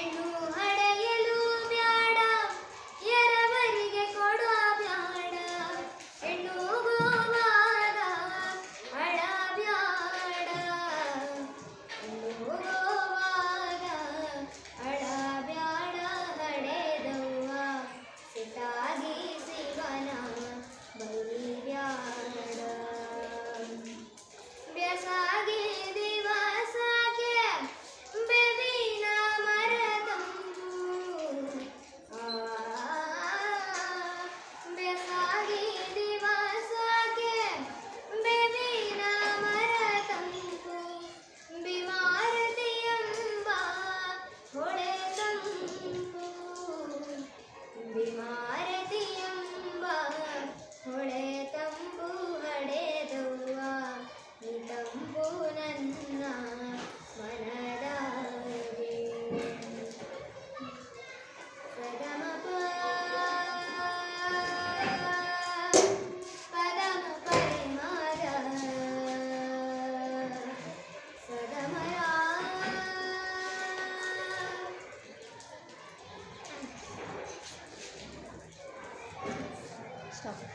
ಹೊಹು ಹಡೆಯಲು ಬ್ಯಾಡ, ಎರವರಿಗೆ ಕೊಡು ಆ ಬ್ಯಾಡ. ಎನ್ನು ಗೋವಾರಾ ಹಡ ಬ್ಯಾಡ. ಎನ್ನು ಗೋವಾರಾ ಅಡ ಬ್ಯಾಡ ಹಡೆ ದೋವಾ ಸತಾಗೀಸಿ ವನ ಬರು ವಿಮಾರತಿಯಂಬ ಹೊಳೆ ತಂಬು ಹಡೆದವ್ವ ಈ ತಂಬು ನನ್ನ ಮನ そ。